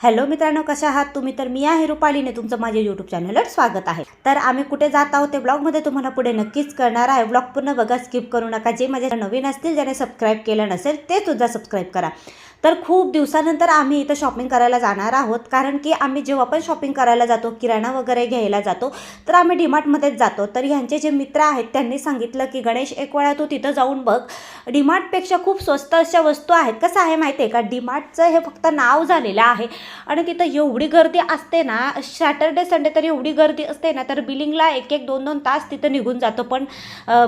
Hello मित्रांनो कशा आहात तुम्ही? तर मी आहे रुपालीने तुमचं माझ्या यूट्यूब चॅनलवर स्वागत आहे. तर आम्ही कुठे जात आहोत ते ब्लॉगमध्ये तुम्हाला पुढे नक्कीच करणार आहे. ब्लॉग पूर्ण बघा स्किप करू नका. जे माझ्या नवीन असतील ज्याने सबस्क्राईब केलं नसेल ते सुद्धा सबस्क्राईब करा. तर खूप दिवसानंतर आम्ही इथं शॉपिंग करायला जाणार आहोत. कारण की आम्ही जेव्हा पण शॉपिंग करायला जातो किराणा वगैरे घ्यायला जातो तर आम्ही डीमार्टमध्येच जातो. तर ह्यांचे जे मित्र आहेत त्यांनी सांगितलं की गणेश एक वेळा तू तिथं जाऊन बघ. डीमार्टपेक्षा खूप स्वस्त अशा वस्तू आहेत. कसं आहे माहिती आहे का? डीमार्टचं हे फक्त नाव झालेलं आहे. आणि तिथं एवढी गर्दी असते ना सॅटर्डे संडे तर एवढी गर्दी असते ना तर बिलिंगला एक एक दोन दोन तास तिथं निघून जातो. पण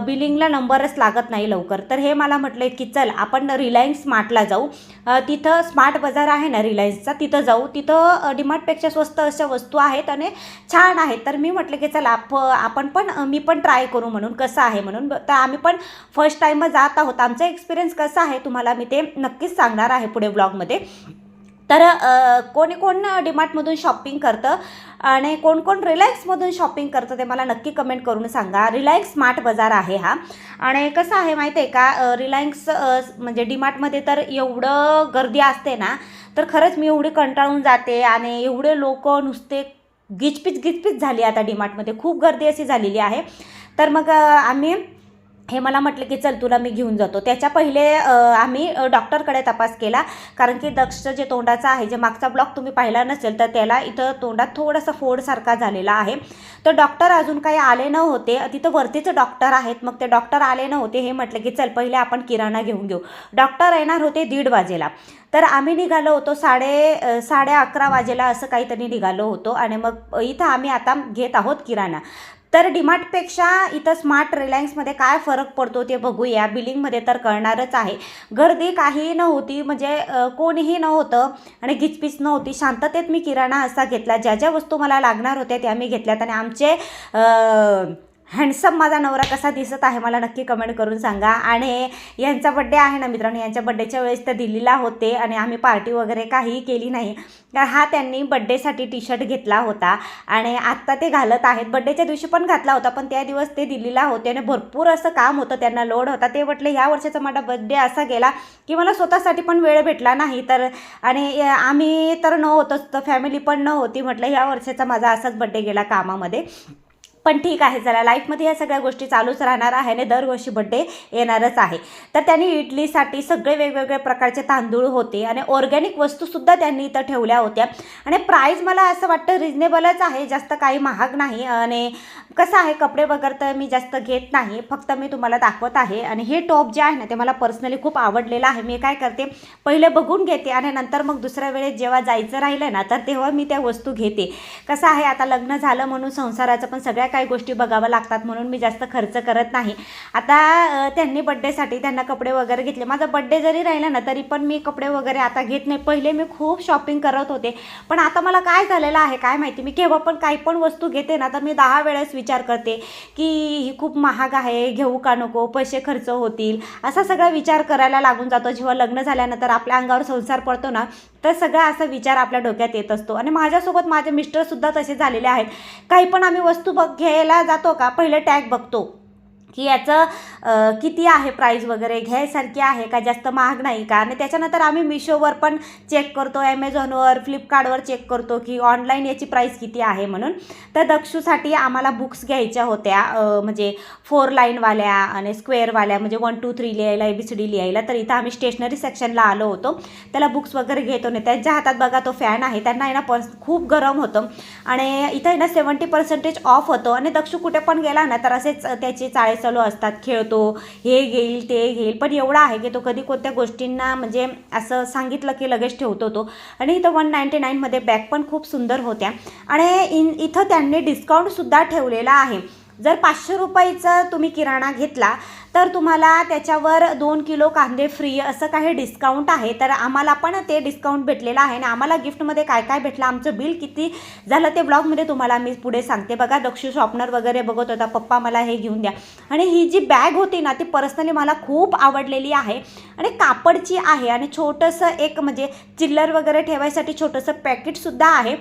बिलिंगला नंबरच लागत नाही लवकर. तर हे मला म्हटलं की चल आपण रिलायन्स स्मार्टला जाऊ. तिथं स्मार्ट बाजार आहे ना रिलायन्सचा तिथं जाऊ. तिथं डीमार्टपेक्षा स्वस्त अशा वस्तू आहेत आणि छान आहेत. तर मी म्हटलं की चला आप आपण पण मी पण ट्राय करू म्हणून कसं आहे म्हणून. तर आम्ही पण फर्स्ट टाईम जात आहोत. आमचा एक्सपिरियन्स कसा आहे तुम्हाला मी ते नक्कीच सांगणार आहे पुढे ब्लॉगमध्ये तर कोणी कोण डिमार्टमधून शॉपिंग करतं आणि कोण कोण रिलायन्समधून शॉपिंग करतं ते मला नक्की कमेंट करून सांगा. रिलायन्स स्मार्ट बाजार आहे हा. आणि कसं आहे माहिती आहे का रिलायन्स म्हणजे डिमार्टमध्ये तर एवढं गर्दी असते ना तर खरंच मी एवढी कंटाळून जाते आणि एवढे लोक नुसते गिचपिच गिचपिच झाली आता डिमार्टमध्ये. खूप गर्दी अशी झालेली आहे. तर मग आम्ही हे मला म्हटलं की चल तुला मी घेऊन जातो. त्याच्या पहिले आम्ही डॉक्टरकडे तपास केला. कारण की दक्ष जे तोंडाचा आहे जे मागचा ब्लॉक तुम्ही पाहिला नसेल तर त्याला इथं तोंडात थोडासा फोडसारखा झालेला आहे. तर डॉक्टर अजून काही आले नव्हते. तिथं वरतीच डॉक्टर आहेत. मग ते डॉक्टर आले नव्हते. हे म्हटलं की चल पहिले आपण किराणा घेऊन घेऊ. डॉक्टर येणार होते दीड वाजेला. तर आम्ही निघालो होतो साडे साडे अकरा वाजेला असं काहीतरी निघालो होतो. आणि मग इथं आम्ही आता घेत आहोत किराणा. तर डीमार्टपेक्षा इथं स्मार्ट रिलायन्समध्ये काय फरक पडतो ते बघूया. बिलिंगमध्ये तर कळणारच आहे. गर्दी काही नव्हती म्हणजे कोणीही नव्हतं आणि गिचपिच नव्हती. शांततेत मी किराणा असा घेतला. ज्या ज्या वस्तू मला लागणार होत्या त्या मी घेतल्यात आणि आमचे हँडसम माझा नवरा कसा दिसत आहे मला नक्की कमेंट करून सांगा. आणि यांचा बड्डे आहे ना मित्रांनो यांच्या बड्डेच्या वेळेस तर दिल्लीला होते आणि आम्ही पार्टी वगैरे काही केली नाही. तर हा त्यांनी बड्डेसाठी टी शर्ट घेतला होता. आणि आत्ता ते घालत आहेत. बड्डेच्या दिवशी पण घातला होता पण त्या दिवस ते दिल्लीला होते आणि भरपूर असं काम होतं त्यांना लोड होता. ते म्हटले ह्या वर्षाचा माझा बड्डे असा गेला की मला स्वतःसाठी पण वेळ भेटला नाही. तर आणि आम्ही तर नव्हतोच तर फॅमिली पण नव्हती म्हटलं ह्या वर्षाचा माझा असाच बड्डे गेला कामामध्ये. पण ठीक आहे चला. लाईफमध्ये या सगळ्या गोष्टी चालूच राहणार आहे आणि दरवर्षी बड्डे येणारच आहे. तर त्यांनी इडलीसाठी सगळे वेगवेगळ्या प्रकारचे तांदूळ होते आणि ऑर्गॅनिक वस्तूसुद्धा त्यांनी इथं ठेवल्या होत्या. आणि प्राईज मला असं वाटतं रिजनेबलच आहे जास्त काही महाग नाही. आणि कसं आहे कपडे वगैरे तर मी जास्त घेत नाही फक्त मी तुम्हाला दाखवत आहे. आणि हे टॉप जे आहे ना ते मला पर्सनली खूप आवडलेलं आहे. मी काय करते पहिले बघून घेते आणि नंतर मग दुसऱ्या वेळेस जेव्हा जायचं राहिलं ना तर तेव्हा मी त्या वस्तू घेते. कसं आहे आता लग्न झालं म्हणून संसाराचं पण सगळ्या काही गोष्टी बघाव्या लागतात म्हणून मी जास्त खर्च करत नाही. आता त्यांनी बड्डेसाठी त्यांना कपडे वगैरे घेतले. माझा बड्डे जरी राहिला ना तरी पण मी कपडे वगैरे आता घेत नाही. पहिले मी खूप शॉपिंग करत होते. पण आता मला काय झालेलं आहे काय माहिती? मी केव्हा पण काही पण वस्तू घेते ना तर मी दहा वेळेस विचार करते की ही खूप महाग आहे घेऊ का नको? पैसे खर्च होतील. असा सगळा विचार करायला लागून जातो. जेव्हा लग्न झाल्यानंतर आपल्या अंगावर संसार पडतो ना तर सगळा असा विचार आपल्या डोक्यात येत असतो. आणि माझ्यासोबत माझे मिस्टरसुद्धा तसे झालेले आहेत. काही पण आम्ही वस्तू बघ घ्यायला जातो का? पहिले टॅग बघतो. की याचं किती आहे प्राईज वगैरे? घ्यायसारखी आहे का? जास्त महाग नाही का? आणि त्याच्यानंतर आम्ही मिशोवर पण चेक करतो ॲमेझॉनवर फ्लिपकार्टवर चेक करतो की ऑनलाईन याची प्राईस किती आहे म्हणून. तर दक्षूसाठी आम्हाला बुक्स घ्यायच्या होत्या म्हणजे फोर लाईनवाल्या आणि स्क्वेअरवाल्या म्हणजे वन टू थ्री लिहायला ए बी सी डी लिहायला. तर इथं आम्ही स्टेशनरी सेक्शनला आलो होतो. त्याला बुक्स वगैरे घेतो नाही त्यांच्या हातात बघा तो फॅन आहे त्यांना आहे ना पर्स खूप गरम होतं. आणि इथं आहे ना सेवन्टी पर्सेंटेज ऑफ होतं. आणि दक्षू कुठे पण गेला ना तर असेच त्याचे चाळीस चालू असतात खेळतो हे घेईल ते घेईल. पण एवढा आहे की तो कधी कोणत्या गोष्टींना म्हणजे असं सांगितलं की लगेच ठेवतो तो. आणि इथं वन नाईंटी नाईनमध्ये बॅग पण खूप सुंदर होत्या. आणि इन इथं त्यांनी डिस्काउंटसुद्धा ठेवलेला आहे. जर पाचशे रुपयाचं तुम्ही किराणा घेतला तर तुम्हाला त्याच्यावर दोन किलो कांदे फ्री असं काही डिस्काउंट आहे. तर आम्हाला पण ते डिस्काउंट भेटलेलं आहे आणि आम्हाला गिफ्टमध्ये काय काय भेटलं आमचं बिल किती झालं ते ब्लॉगमध्ये तुम्हाला मी पुढे सांगते. बघा दक्षू शॉपनर वगैरे बघत होता पप्पा मला हे घेऊन द्या. आणि ही जी बॅग होती ना ती पर्सनली मला खूप आवडलेली आहे. आणि कापडची आहे आणि छोटंसं एक म्हणजे चिल्लर वगैरे ठेवायसाठी छोटंसं पॅकेटसुद्धा आहे.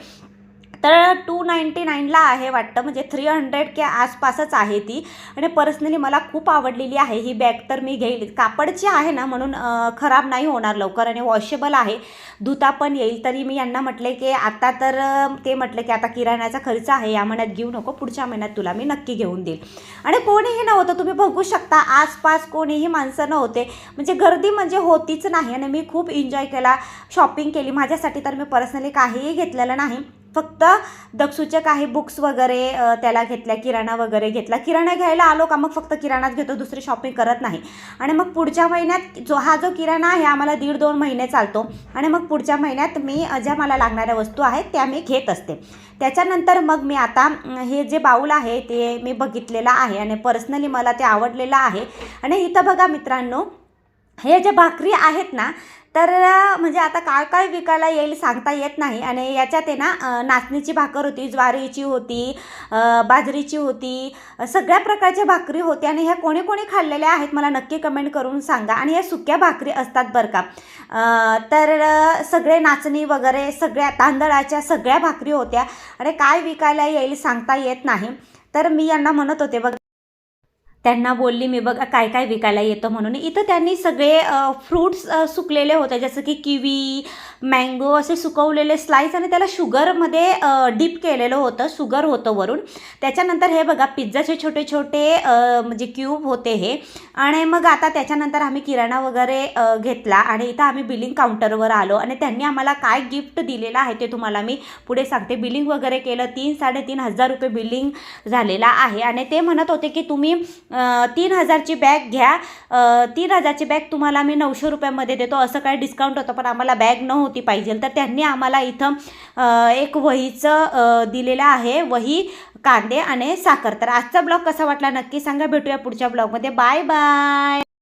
तर टू नाईंटी नाईनला आहे वाटतं. म्हणजे थ्री हंड्रेड के आसपासच आहे ती. आणि पर्सनली मला खूप आवडलेली आहे ही बॅग तर मी घेईल. कापडची आहे ना म्हणून खराब नाही होणार लवकर आणि वॉशेबल आहे. धुता पण येईल. तरी मी यांना म्हटले की आता तर ते म्हटले की आता किराण्याचा खर्च आहे. या महिन्यात घेऊ नको. पुढच्या महिन्यात तुला मी नक्की घेऊन देईल. आणि कोणीही नव्हतं. तुम्ही बघू शकता. आसपास कोणीही माणसं नव्हते. म्हणजे गर्दी म्हणजे होतीच नाही. आणि मी खूप एन्जॉय केला. शॉपिंग केली. माझ्यासाठी तर मी पर्सनली काहीही घेतलेलं नाही. फक्त दक्षूच्या काही बुक्स वगैरे त्याला घेतल्या किराणा वगैरे घेतला. किराणा घ्यायला आलो का मग फक्त किराणाच घेतो दुसरी शॉपिंग करत नाही. आणि मग पुढच्या महिन्यात जो हा जो किराणा आहे आम्हाला दीड दोन महिने चालतो. आणि मग पुढच्या महिन्यात मी ज्या मला लागणाऱ्या वस्तू आहेत त्या मी घेत असते. त्याच्यानंतर मग मी आता हे जे बाऊल आहे ते मी बघितलेलं आहे आणि पर्सनली मला ते आवडलेलं आहे. आणि इथं बघा मित्रांनो हे जे भाकरी आहेत ना तर म्हणजे आता काय काय विकायला येईल सांगता येत नाही. आणि याच्यात आहे ना नाचणीची भाकर होती ज्वारीची होती बाजरीची होती सगळ्या प्रकारच्या भाकरी होत्या. आणि ह्या कोणी कोणी खाल्लेल्या आहेत मला नक्की कमेंट करून सांगा. आणि या सुक्या भाकरी असतात बरं का. तर सगळे नाचणी वगैरे सगळ्या तांदळाच्या सगळ्या भाकरी होत्या. आणि काय विकायला येईल सांगता येत नाही. तर मी यांना म्हणत होते बघ त्यांना बोलली मी बघा काय काय विकायला येतं म्हणून. इथं त्यांनी सगळे फ्रूट्स सुकलेले होते. जसं की किवी मँगो असे सुकवलेले स्लाईस आणि त्याला शुगरमध्ये डीप केलेलं होतं. शुगर होतं वरून. त्याच्यानंतर हे बघा पिझ्झाचे छोटे छोटे म्हणजे क्यूब होते हे. आणि मग आता त्याच्यानंतर आम्ही किराणा वगैरे घेतला आणि इथं आम्ही बिलिंग काउंटरवर आलो. आणि त्यांनी आम्हाला काय गिफ्ट दिलेलं आहे ते तुम्हाला मी पुढे सांगते. बिलिंग वगैरे केलं तीन साडेतीन हजार रुपये बिलिंग झालेला आहे. आणि ते म्हणत होते की तुम्ही तीन हजारची बॅग घ्या. तीन हजारची बॅग तुम्हाला मी नऊशे रुपयामध्ये देतो. असं काय डिस्काउंट होतं पण आम्हाला बॅग नव्हती पाहिजे. तर त्यांनी आम्हाला इथं एक वहीचं दिलेलं आहे. वही कांदे आणि साखर. तर आजचा ब्लॉग कसा वाटला नक्की सांगा. भेटूया पुढच्या ब्लॉगमध्ये बाय बाय